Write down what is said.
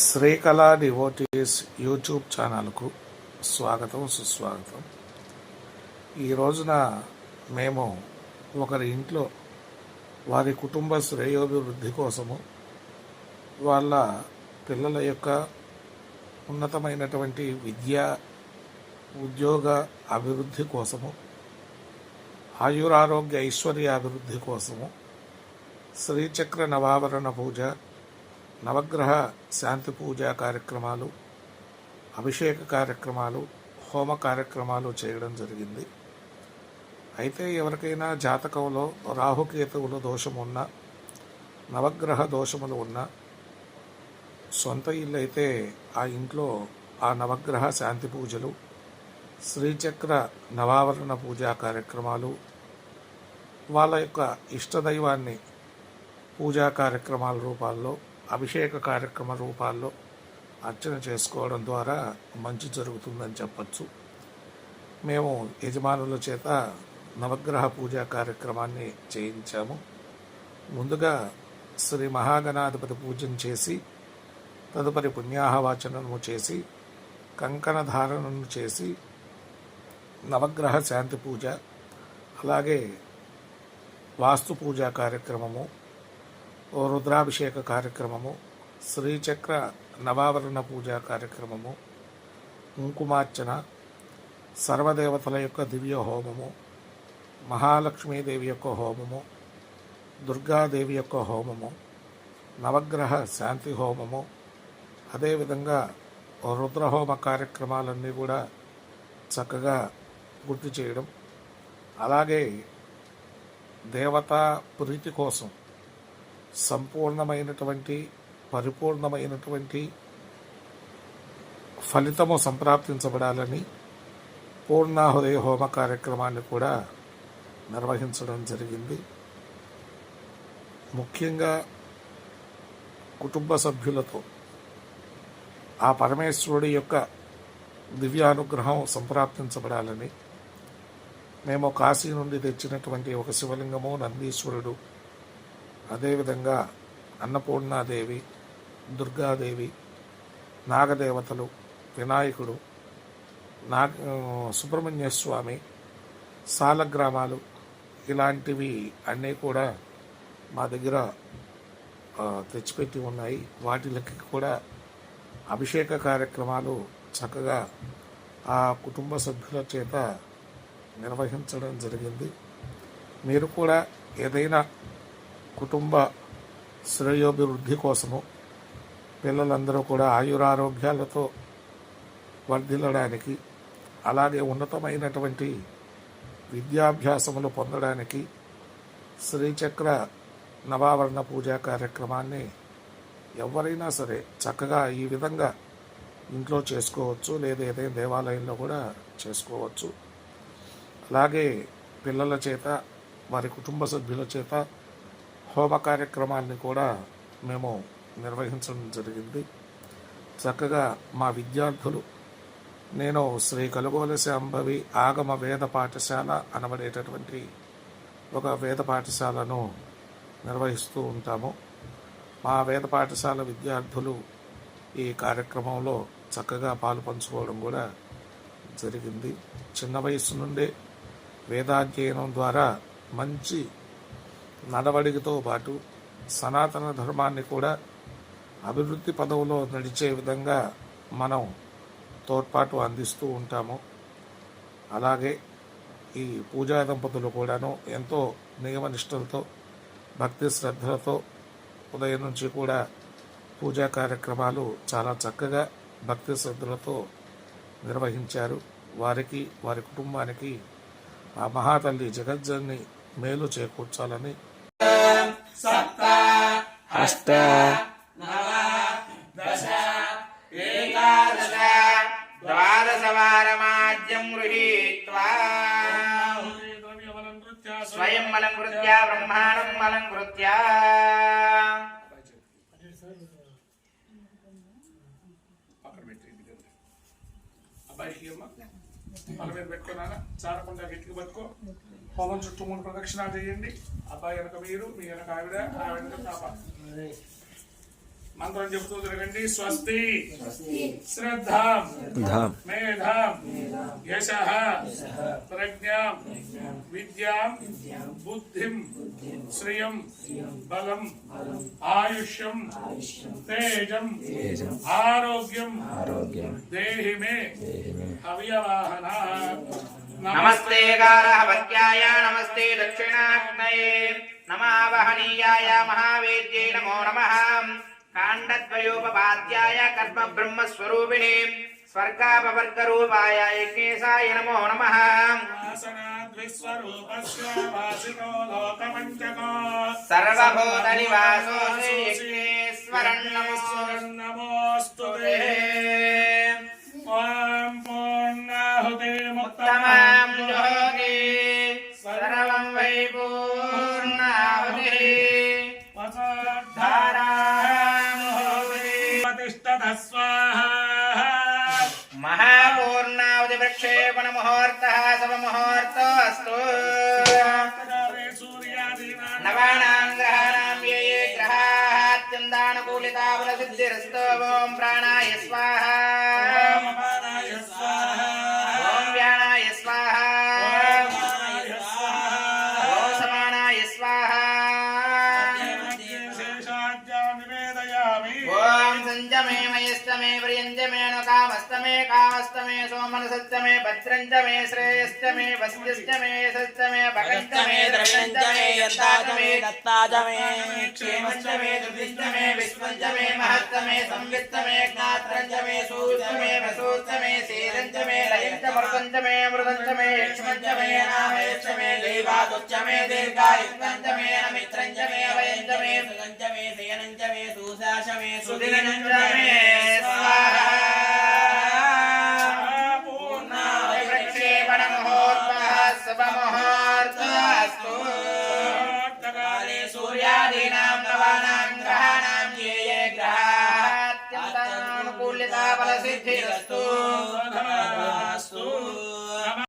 Srikala devotees YouTube ఛానల్కు స్వాగతం సుస్వాగతం. ఈ రోజున మేము ఒకరి ఇంట్లో వారి కుటుంబ శ్రేయోభివృద్ధి కోసము వాళ్ళ పిల్లల యొక్క ఉన్నతమైనటువంటి విద్య ఉద్యోగ అభివృద్ధి కోసము ఆయురారోగ్య ఐశ్వర్య అభివృద్ధి కోసము శ్రీచక్ర నవావరణ పూజ నవగ్రహ శాంతి పూజా కార్యక్రమాలు అభిషేక కార్యక్రమాలు హోమ కార్యక్రమాలు చేయడం జరిగింది. అయితే ఎవరికైనా జాతకంలో రాహుకేతువుల దోషం ఉన్న నవగ్రహ దోషములు ఉన్న సొంత ఇల్లు అయితే ఆ ఇంట్లో ఆ నవగ్రహ శాంతి పూజలు శ్రీచక్ర నవావరణ పూజా కార్యక్రమాలు వాళ్ళ యొక్క ఇష్టదైవాన్ని పూజా కార్యక్రమాల రూపాల్లో అభిషేక కార్యక్రమ రూపాల్లో అర్చన చేసుకోవడం ద్వారా మంచి జరుగుతుందని చెప్పచ్చు. మేము యజమానుల చేత నవగ్రహ పూజా కార్యక్రమాన్ని చేయించాము. ముందుగా శ్రీ మహాగణాధిపతి పూజను చేసి తదుపరి పుణ్యాహవాచనము చేసి కంకణ ధారణను చేసి నవగ్రహ శాంతి పూజ అలాగే వాస్తు పూజా కార్యక్రమము ఓ రుద్రాభిషేక కార్యక్రమము శ్రీచక్ర నవావరణ పూజా కార్యక్రమము కుంకుమార్చన సర్వదేవతల యొక్క దివ్య హోమము మహాలక్ష్మీదేవి యొక్క హోమము దుర్గాదేవి యొక్క హోమము నవగ్రహ శాంతి హోమము అదేవిధంగా రుద్రహోమ కార్యక్రమాలన్నీ కూడా చక్కగా గుర్తు చేయడం. అలాగే దేవతా ప్రీతి కోసం సంపూర్ణమైనటువంటి పరిపూర్ణమైనటువంటి ఫలితము సంప్రాప్తించబడాలని పూర్ణాహృదయ హోమ కార్యక్రమాన్ని కూడా నిర్వహించడం జరిగింది. ముఖ్యంగా కుటుంబ సభ్యులతో ఆ పరమేశ్వరుడి యొక్క దివ్యానుగ్రహం సంప్రాప్తించబడాలని మేము కాశీ నుండి తెచ్చినటువంటి ఒక శివలింగము నందీశ్వరుడు అదేవిధంగా అన్నపూర్ణాదేవి దుర్గాదేవి నాగదేవతలు వినాయకుడు నాగ సుబ్రహ్మణ్య స్వామి సాలగ్రామాలు ఇలాంటివి అన్నీ కూడా మా దగ్గర తెచ్చిపెట్టి ఉన్నాయి. వాటికి కూడా అభిషేక కార్యక్రమాలు చక్కగా ఆ కుటుంబ సభ్యుల చేత నిర్వహించడం జరిగింది. మీరు కూడా ఏదైనా కుటుంబ శ్రేయోభివృద్ధి కోసము పిల్లలందరూ కూడా ఆయురారోగ్యాలతో వర్ధిల్లడానికి అలాగే ఉన్నతమైనటువంటి విద్యాభ్యాసములు పొందడానికి శ్రీచక్ర నవావరణ పూజా కార్యక్రమాన్ని ఎవరైనా సరే చక్కగా ఈ విధంగా ఇంట్లో చేసుకోవచ్చు లేదా ఏదైనా దేవాలయంలో కూడా చేసుకోవచ్చు. అలాగే పిల్లల చేత వారి కుటుంబ సభ్యుల చేత హోమ కార్యక్రమాన్ని కూడా మేము నిర్వహించడం జరిగింది. చక్కగా మా విద్యార్థులు నేను శ్రీ కలుగోల శాంభవి ఆగమ వేద పాఠశాల అనబడేటటువంటి ఒక వేద పాఠశాలను నిర్వహిస్తూ ఉంటాము. మా వేద పాఠశాల విద్యార్థులు ఈ కార్యక్రమంలో చక్కగా పాలు పంచుకోవడం కూడా జరిగింది. చిన్న వయసు నుండే వేదాధ్యయనం ద్వారా మంచి నడవడికతో పాటు సనాతన ధర్మాన్ని కూడా అభివృద్ధి పదవులో నడిచే విధంగా మనం తోడ్పాటు అందిస్తూ ఉంటాము. అలాగే ఈ పూజా దంపతులు కూడాను ఎంతో నియమనిష్టలతో భక్తి శ్రద్ధలతో ఉదయం నుంచి కూడా పూజా కార్యక్రమాలు చాలా చక్కగా భక్తి శ్రద్ధలతో నిర్వహించారు. వారికి వారి కుటుంబానికి ఆ మహాతల్లి జగజ్జన్ని మేలు చేకూర్చాలని అష్ట ద్వాదశవారమాద్యం గృహీత్వా స్వయం అలంకృత్య బ్రహ్మాండం అలంకృత్య అబ్బాయికి అమ్మ వాళ్ళ మీద పెట్టుకున్నాను చారకుండా గట్టిగా పట్టుకో. హోమం చుట్టూ మూడు ప్రదక్షిణాలు చేయండి. అబ్బాయి వెనక మీరు మీ వెనక ఆవిడ ఆ వెనక పాప. మంత్రం చెబుతూ తిరగండి. స్వస్తి. శ్రద్ధాం. మేధాం. యశ. ప్రజ్ఞాం. విద్యాం. బుద్ధిం. श्रिय बल आयुष्यम तेज आरोग्यं देहि मे हव्यवाहनः नमस्ते गारहपत्याय नमस्ते दक्षिणाग्नये। नमावहनीयाय महावेद्ये नमो नमः। काण्डद्वयोपपाद्याय कर्मब्रह्मस्वरूपिणे। स्वर्गापवर्गरूपाय यज्ञेशाय नमो नमः। సర్వభూత నివాసోసి యజ్ఞేశ్వరం నమోస్తు ఓం పూర్ణాహుతి ఉత్తమాం జ్యోతి సర్వం వై పూర్ణాహుతి ప్రక్షేపణ ముహూర్త శుభ ముహూర్తోస్తు నవానాం గ్రహాణాం ఏ ఏ గ్రహాత్యందానుకూలితాబల సిద్ధిరస్తో ఓం ప్రాణాయ श्रेष्ठमे व्रियञ्च कामस्तमे कामस्तमे सोमनसच्च मे भद्रञ्च मे श्रेयश्च मे वस्यश्च मे सच्च मे भगञ्च मे द्रविणञ्च मे यन्ताच मे दत्ताच मे क्षेमश्च मे दुर्दिश्च मे विश्वञ्च मे महत्त मे संवित्त लयञ्च मृदञ्च मे मृदञ्च मे यक्ष्मञ्च मे नामयश्च